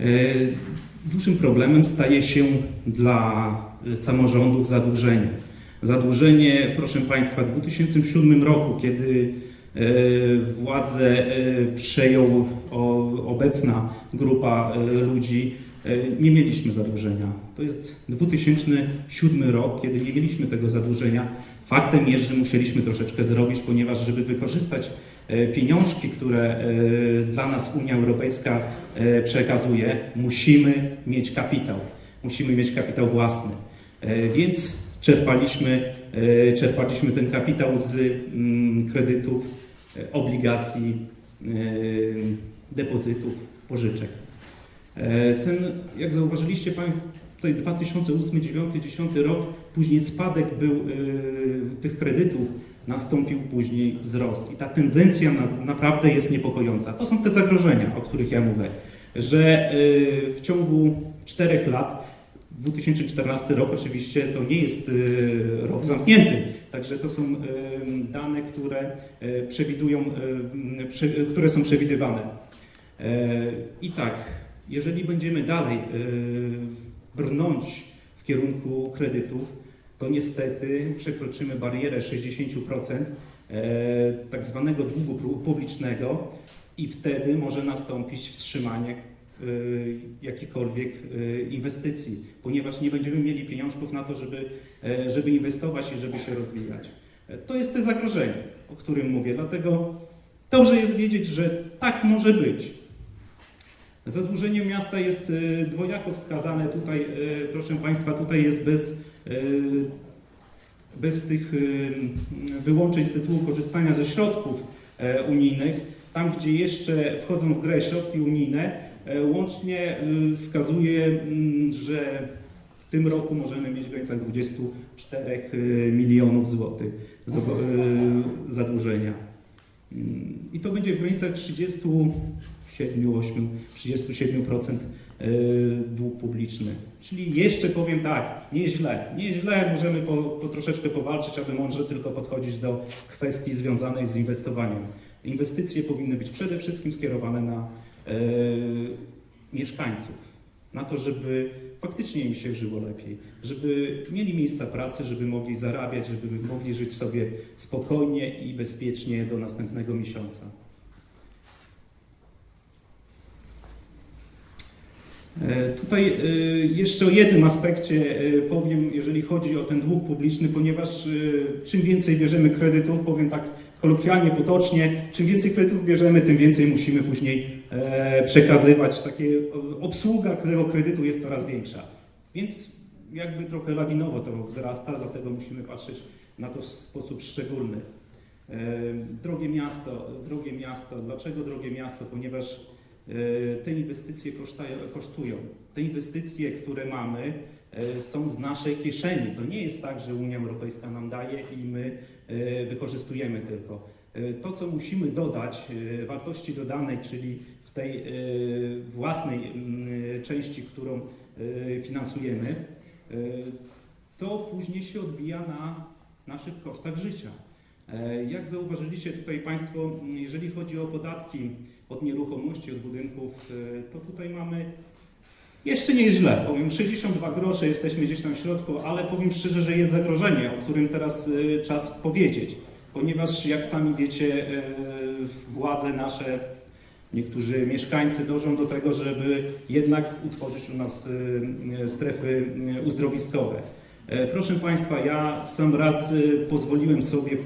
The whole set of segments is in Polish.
E, Dużym problemem staje się dla samorządów zadłużenie. Zadłużenie, proszę Państwa, w 2007 roku, kiedy e, władzę e, przejął obecna grupa e, ludzi, e, nie mieliśmy zadłużenia. To jest 2007 rok, kiedy nie mieliśmy tego zadłużenia. Faktem jest, że musieliśmy troszeczkę zrobić, ponieważ żeby wykorzystać e, pieniążki, które e, dla nas Unia Europejska e, przekazuje, musimy mieć kapitał. Musimy mieć kapitał własny. E, Więc czerpaliśmy, e, czerpaliśmy ten kapitał z mm, kredytów, e, obligacji, e, depozytów, pożyczek. E, Ten, jak zauważyliście Państwo, tutaj 2008, 2009, 2010 rok, później spadek był e, tych kredytów, nastąpił później wzrost. I ta tendencja na, naprawdę jest niepokojąca. To są te zagrożenia, o których ja mówię, że e, w ciągu czterech lat 2014 rok oczywiście to nie jest e, rok zamknięty, także to są e, dane, które e, przewidują, prze- które są przewidywane. I tak, jeżeli będziemy dalej brnąć w kierunku kredytów, to niestety przekroczymy barierę 60% e, tak zwanego długu pu- publicznego i wtedy może nastąpić wstrzymanie e, jakichkolwiek e, inwestycji, ponieważ nie będziemy mieli pieniążków na to, żeby, żeby inwestować i żeby się rozwijać. To jest to zagrożenie, o którym mówię, dlatego dobrze jest wiedzieć, że tak może być. Zadłużenie miasta jest dwojako wskazane tutaj, proszę Państwa, tutaj jest bez, bez tych e, wyłączeń z tytułu korzystania ze środków e, unijnych. Tam, gdzie jeszcze wchodzą w grę środki unijne, e, łącznie e, wskazuje, mm, że w tym roku możemy mieć w granicach 24 e, milionów złotych e, zadłużenia. Mm, I to będzie w granicach 37, 8, 37% e, dług publiczny. Czyli jeszcze powiem tak, nieźle, nieźle możemy po, po troszeczkę powalczyć, aby mądrze tylko podchodzić do kwestii związanej z inwestowaniem. Inwestycje powinny być przede wszystkim skierowane na e, mieszkańców, na to, żeby faktycznie im się żyło lepiej, żeby mieli miejsca pracy, żeby mogli zarabiać, żeby mogli żyć sobie spokojnie i bezpiecznie do następnego miesiąca. Tutaj e, jeszcze o jednym aspekcie e, powiem, jeżeli chodzi o ten dług publiczny, ponieważ e, czym więcej bierzemy kredytów, powiem tak kolokwialnie, potocznie, czym więcej kredytów bierzemy, tym więcej musimy później e, przekazywać. Takie obsługa tego kredytu jest coraz większa. Więc jakby trochę lawinowo to wzrasta, dlatego musimy patrzeć na to w sposób szczególny. E, Drogie miasto, drogie miasto. Dlaczego drogie miasto? Ponieważ e, te inwestycje kosztują. Te inwestycje, które mamy, e, są z naszej kieszeni. To nie jest tak, że Unia Europejska nam daje i my e, wykorzystujemy tylko. E, To, co musimy dodać, e, wartości dodanej, czyli w tej e, własnej części, którą e, finansujemy, e, to później się odbija na naszych kosztach życia. E, Jak zauważyliście tutaj Państwo, jeżeli chodzi o podatki od nieruchomości, od budynków, e, to tutaj mamy jeszcze nie jest źle. Powiem 62 grosze, jesteśmy gdzieś tam w środku, ale powiem szczerze, że jest zagrożenie, o którym teraz e, czas powiedzieć. Ponieważ jak sami wiecie, władze nasze, niektórzy mieszkańcy dążą do tego, żeby jednak utworzyć u nas strefy uzdrowiskowe. Proszę Państwa, ja sam raz pozwoliłem sobie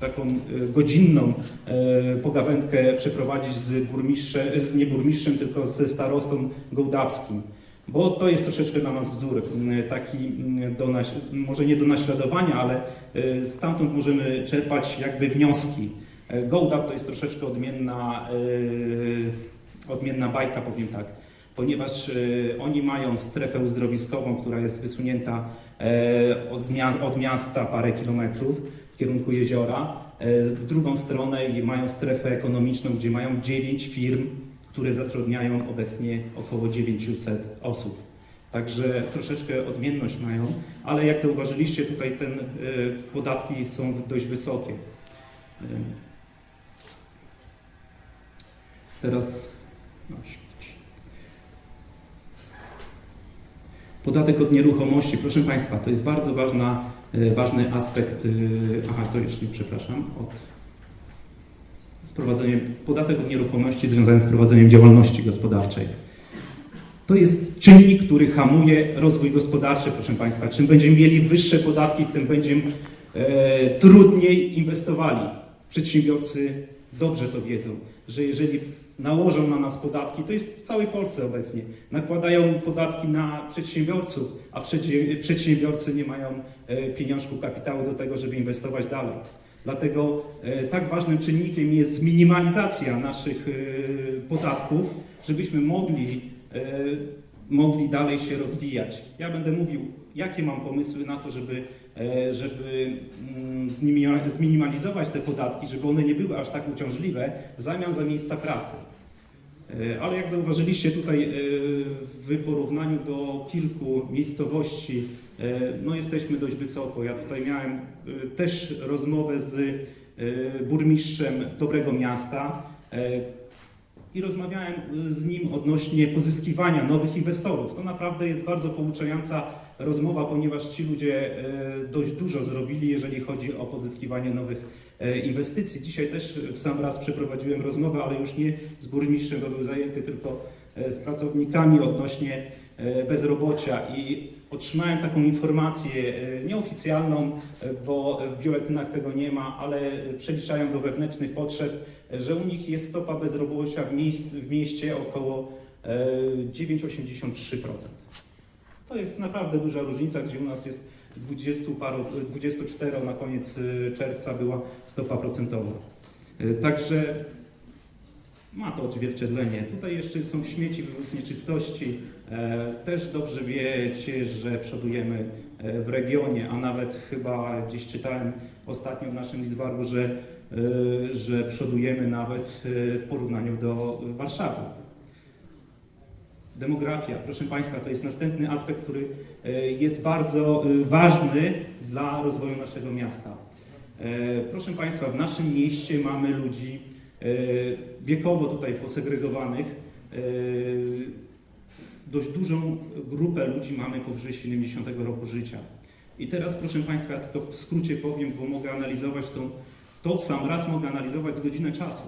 taką e, godzinną e, pogawędkę przeprowadzić z burmistrzem, z, nie burmistrzem, tylko ze starostą gołdapskim. Bo to jest troszeczkę dla nas wzór, m, taki m, do może nie do naśladowania, ale e, stamtąd możemy czerpać jakby wnioski. E, Gołdap to jest troszeczkę odmienna, e, odmienna bajka, powiem tak, ponieważ e, oni mają strefę uzdrowiskową, która jest wysunięta e, od miasta parę kilometrów w kierunku jeziora, e, w drugą stronę i mają strefę ekonomiczną, gdzie mają 9 firm, które zatrudniają obecnie około 900 osób. Także troszeczkę odmienność mają, ale jak zauważyliście, tutaj e, podatki są dość wysokie. E, teraz no, Podatek od nieruchomości, proszę Państwa, to jest bardzo ważna ważny aspekt. e, Aha, to jeszcze, przepraszam, od sprowadzenie, podatek od nieruchomości związany z prowadzeniem działalności gospodarczej. To jest czynnik, który hamuje rozwój gospodarczy, proszę Państwa. Czym będziemy mieli wyższe podatki, tym będziemy e, trudniej inwestowali. Przedsiębiorcy dobrze to wiedzą, że jeżeli nałożą na nas podatki, to jest w całej Polsce obecnie, nakładają podatki na przedsiębiorców, a przedsiębiorcy nie mają e, pieniążku kapitału do tego, żeby inwestować dalej. Dlatego e, tak ważnym czynnikiem jest zminimalizacja naszych e, podatków, żebyśmy mogli, mogli dalej się rozwijać. Ja będę mówił, jakie mam pomysły na to, żeby, e, żeby mm, zminimalizować te podatki, żeby one nie były aż tak uciążliwe w zamian za miejsca pracy. E, Ale jak zauważyliście tutaj e, w porównaniu do kilku miejscowości, no jesteśmy dość wysoko. Ja tutaj miałem też rozmowę z burmistrzem Dobrego Miasta i rozmawiałem z nim odnośnie pozyskiwania nowych inwestorów. To naprawdę jest bardzo pouczająca rozmowa, ponieważ ci ludzie e, dość dużo zrobili, jeżeli chodzi o pozyskiwanie nowych e, inwestycji. Dzisiaj też w sam raz przeprowadziłem rozmowę, ale już nie z burmistrzem, bo był zajęty, tylko e, z pracownikami odnośnie bezrobocia i otrzymałem taką informację nieoficjalną, bo w biuletynach tego nie ma, ale przeliczają do wewnętrznych potrzeb, że u nich jest stopa bezrobocia w, miejsc, w mieście około e, 9,83%. To jest naprawdę duża różnica, gdzie u nas jest 20 paru, 24 na koniec y, czerwca była stopa procentowa. Y, Także ma to odzwierciedlenie. Tutaj jeszcze są śmieci, wywóz nieczystości. E, Też dobrze wiecie, że przodujemy e, w regionie, a nawet chyba gdzieś czytałem ostatnio w naszym Lizbargu, że, e, że przodujemy nawet w porównaniu do Warszawy. Demografia, proszę Państwa, to jest następny aspekt, który e, jest bardzo e, ważny dla rozwoju naszego miasta. E, Proszę Państwa, w naszym mieście mamy ludzi wiekowo tutaj posegregowanych. Dość dużą grupę ludzi mamy powyżej 70 roku życia. I teraz, proszę Państwa, tylko w skrócie powiem, bo mogę analizować tą, to w sam raz mogę analizować z godzinę czasu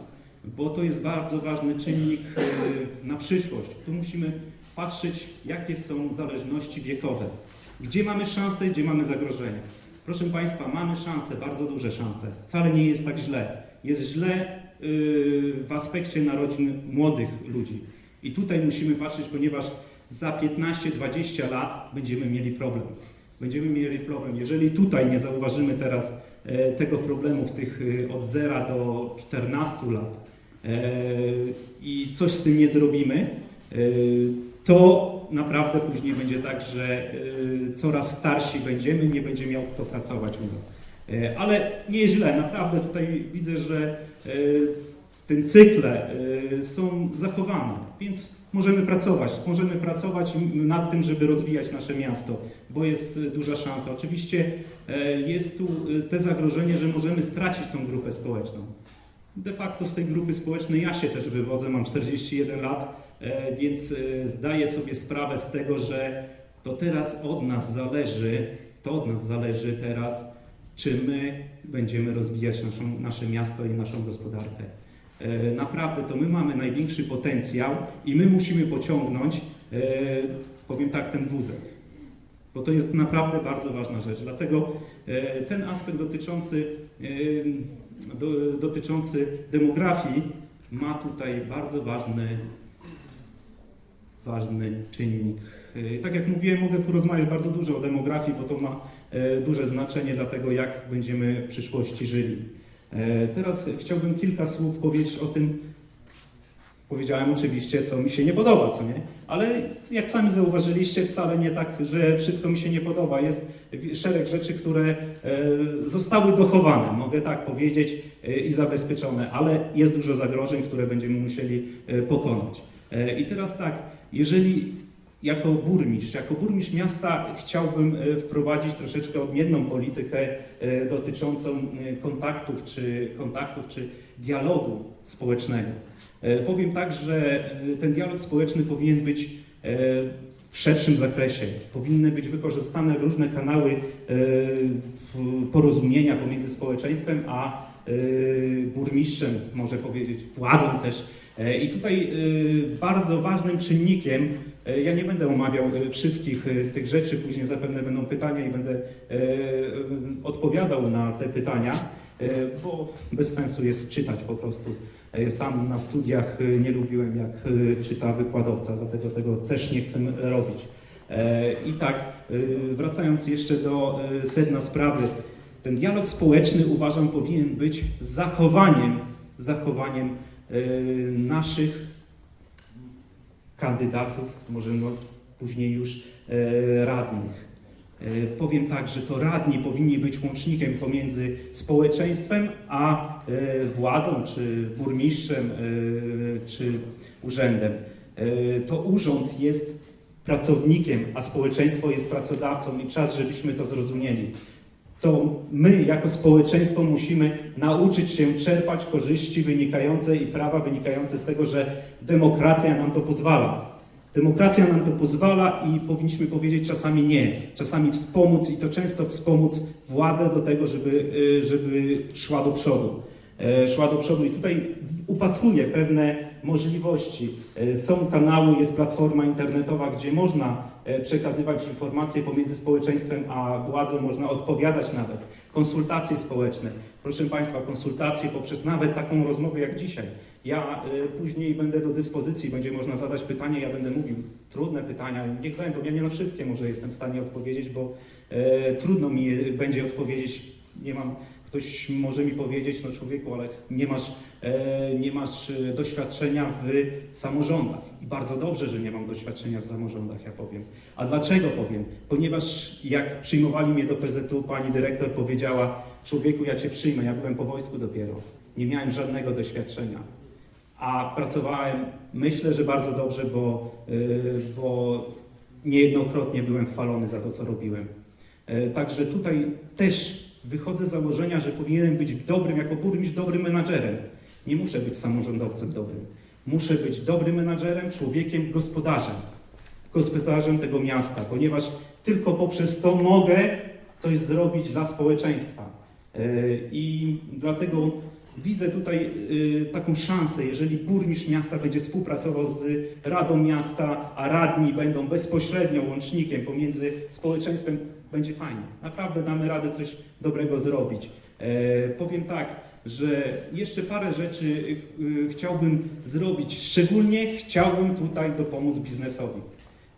bo to jest bardzo ważny czynnik e, na przyszłość. Tu musimy patrzeć, jakie są zależności wiekowe. Gdzie mamy szanse, gdzie mamy zagrożenia. Proszę Państwa, mamy szanse, bardzo duże szanse. Wcale nie jest tak źle. Jest źle e, w aspekcie narodzin młodych ludzi. I tutaj musimy patrzeć, ponieważ za 15-20 lat będziemy mieli problem. Będziemy mieli problem. Jeżeli tutaj nie zauważymy teraz e, tego problemu w tych od 0 do 14 lat i coś z tym nie zrobimy, e, to naprawdę później będzie tak, że e, coraz starsi będziemy, nie będzie miał kto pracować u nas. E, Ale nie jest źle, naprawdę tutaj widzę, że e, ten cykle e, są zachowane, więc możemy pracować. Możemy pracować nad tym, żeby rozwijać nasze miasto, bo jest e, duża szansa. Oczywiście e, jest tu e, te zagrożenie, że możemy stracić tą grupę społeczną. De facto z tej grupy społecznej ja się też wywodzę, mam 41 lat, e, więc e, zdaję sobie sprawę z tego, że to teraz od nas zależy, to od nas zależy teraz, czy my będziemy rozwijać naszą, nasze miasto i naszą gospodarkę. E, Naprawdę to my mamy największy potencjał i my musimy pociągnąć, powiem tak, ten wózek. Bo to jest naprawdę bardzo ważna rzecz. Dlatego ten aspekt dotyczący, do, dotyczący demografii ma tutaj bardzo ważny, ważny czynnik. E, Tak jak mówiłem, mogę tu rozmawiać bardzo dużo o demografii, bo to ma e, duże znaczenie dla tego, jak będziemy w przyszłości żyli. E, Teraz chciałbym kilka słów powiedzieć o tym, powiedziałem oczywiście, co mi się nie podoba, co nie? Ale jak sami zauważyliście, wcale nie tak, że wszystko mi się nie podoba. Jest szereg rzeczy, które e, zostały dochowane, mogę tak powiedzieć, e, i zabezpieczone, ale jest dużo zagrożeń, które będziemy musieli e, pokonać. I teraz tak, jeżeli jako burmistrz, jako burmistrz miasta chciałbym wprowadzić troszeczkę odmienną politykę dotyczącą kontaktów czy, kontaktów czy dialogu społecznego. E, Powiem tak, że e, ten dialog społeczny powinien być e, w szerszym zakresie. Powinny być wykorzystane różne kanały porozumienia pomiędzy społeczeństwem a burmistrzem, może powiedzieć, władzą też. I tutaj bardzo ważnym czynnikiem, ja nie będę omawiał wszystkich tych rzeczy, później zapewne będą pytania i będę odpowiadał na te pytania, bo bez sensu jest czytać po prostu. E, Sam na studiach e, nie lubiłem, jak e, czyta wykładowca, dlatego tego też nie chcę robić. I tak, wracając jeszcze do sedna sprawy, ten dialog społeczny uważam powinien być zachowaniem, zachowaniem naszych kandydatów, może no, później już radnych. E, Powiem tak, że to radni powinni być łącznikiem pomiędzy społeczeństwem a e, władzą, czy burmistrzem, e, czy urzędem. To urząd jest pracownikiem, a społeczeństwo jest pracodawcą i czas, żebyśmy to zrozumieli. To my jako społeczeństwo musimy nauczyć się czerpać korzyści wynikające i prawa wynikające z tego, że demokracja nam to pozwala. Demokracja nam to pozwala i powinniśmy powiedzieć czasami nie, czasami wspomóc i to często wspomóc władzę do tego, żeby, y, żeby szła do przodu. E, Szła do przodu i tutaj upatruję pewne możliwości. E, Są kanały, jest platforma internetowa, gdzie można e, przekazywać informacje pomiędzy społeczeństwem a władzą, można odpowiadać nawet. Konsultacje społeczne. Proszę Państwa, konsultacje poprzez nawet taką rozmowę jak dzisiaj. Ja e, później będę do dyspozycji, będzie można zadać pytania, ja będę mówił trudne pytania, niech będą, ja nie na wszystkie może jestem w stanie odpowiedzieć, bo e, trudno mi będzie odpowiedzieć, nie mam, ktoś może mi powiedzieć, no człowieku, ale nie masz, e, nie masz e, doświadczenia w samorządach. I bardzo dobrze, że nie mam doświadczenia w samorządach, ja powiem. A dlaczego powiem? Ponieważ jak przyjmowali mnie do PZU, pani dyrektor powiedziała, człowieku, ja cię przyjmę, ja byłem po wojsku dopiero. Nie miałem żadnego doświadczenia. A pracowałem, myślę, że bardzo dobrze, bo, y, bo niejednokrotnie byłem chwalony za to, co robiłem. E, Także tutaj też wychodzę z założenia, że powinienem być dobrym, jako burmistrz, dobrym menadżerem. Nie muszę być samorządowcem dobrym. Muszę być dobrym menadżerem, człowiekiem, gospodarzem. Gospodarzem tego miasta, ponieważ tylko poprzez to mogę coś zrobić dla społeczeństwa. E, I dlatego widzę tutaj e, taką szansę, jeżeli burmistrz miasta będzie współpracował z Radą Miasta, a radni będą bezpośrednio łącznikiem pomiędzy społeczeństwem, będzie fajnie. Naprawdę damy radę coś dobrego zrobić. E, powiem tak, że jeszcze parę rzeczy e, chciałbym zrobić. Szczególnie chciałbym tutaj dopomóc biznesowi.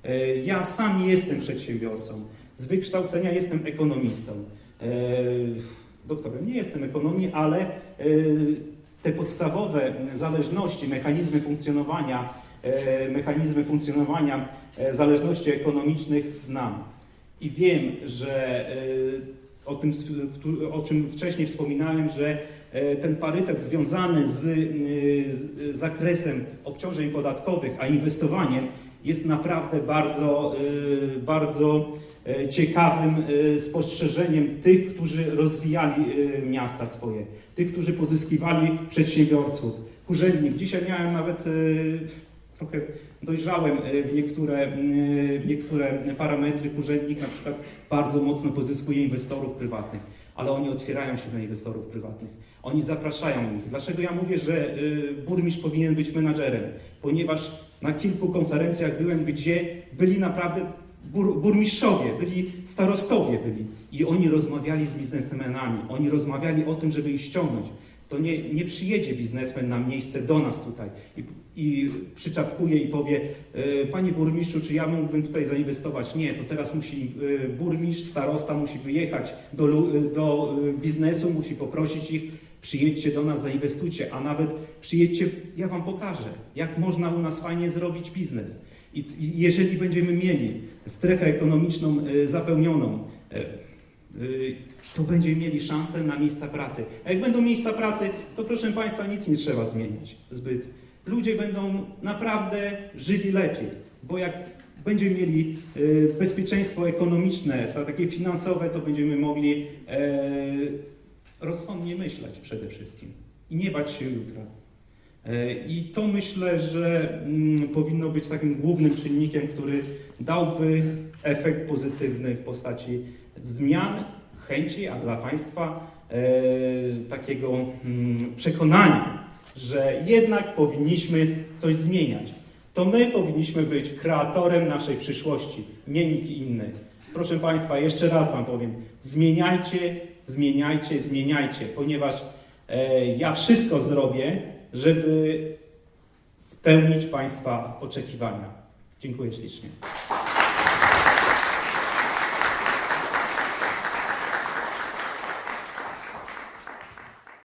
E, ja sam jestem przedsiębiorcą. Z wykształcenia jestem ekonomistą. E, doktorem nie jestem ekonomii, ale e, te podstawowe zależności, mechanizmy funkcjonowania, e, mechanizmy funkcjonowania e, zależności ekonomicznych znam. I wiem, że o tym, o czym wcześniej wspominałem, że ten parytet związany z, z zakresem obciążeń podatkowych, a inwestowaniem jest naprawdę bardzo, bardzo ciekawym e, spostrzeżeniem tych, którzy rozwijali e, miasta swoje, tych, którzy pozyskiwali przedsiębiorców. Urzędnik. Dzisiaj miałem nawet e, trochę dojrzałem e, w niektóre, e, w niektóre parametry. Urzędnik na przykład bardzo mocno pozyskuje inwestorów prywatnych, ale oni otwierają się na inwestorów prywatnych. Oni zapraszają ich. Dlaczego ja mówię, że e, burmistrz powinien być menadżerem? Ponieważ na kilku konferencjach byłem, gdzie byli naprawdę bur, burmistrzowie, byli starostowie byli i oni rozmawiali z biznesmenami. Oni rozmawiali o tym, żeby ich ściągnąć. To nie, nie przyjedzie biznesmen na miejsce do nas tutaj i, i przyczapkuje i powie, e, panie burmistrzu, czy ja mógłbym tutaj zainwestować? Nie, to teraz musi e, burmistrz, starosta musi wyjechać do, e, do biznesu, musi poprosić ich, przyjedźcie do nas, zainwestujcie, a nawet przyjedźcie, ja wam pokażę, jak można u nas fajnie zrobić biznes. I, jeżeli będziemy mieli strefę ekonomiczną e, zapełnioną, e, y, to będziemy mieli szansę na miejsca pracy. A jak będą miejsca pracy, to proszę Państwa, nic nie trzeba zmieniać zbyt. Ludzie będą naprawdę żyli lepiej, bo jak będziemy mieli bezpieczeństwo ekonomiczne, takie finansowe, to będziemy mogli e, rozsądnie myśleć przede wszystkim i nie bać się jutra. E, I to myślę, że mm, powinno być takim głównym czynnikiem, który dałby efekt pozytywny w postaci zmian, chęci, a dla Państwa e, takiego mm, przekonania, że jednak powinniśmy coś zmieniać. To my powinniśmy być kreatorem naszej przyszłości, nie nikt inny. Proszę Państwa, jeszcze raz Wam powiem, zmieniajcie, zmieniajcie, zmieniajcie, ponieważ e, ja wszystko zrobię, żeby spełnić Państwa oczekiwania. Dziękuję ślicznie.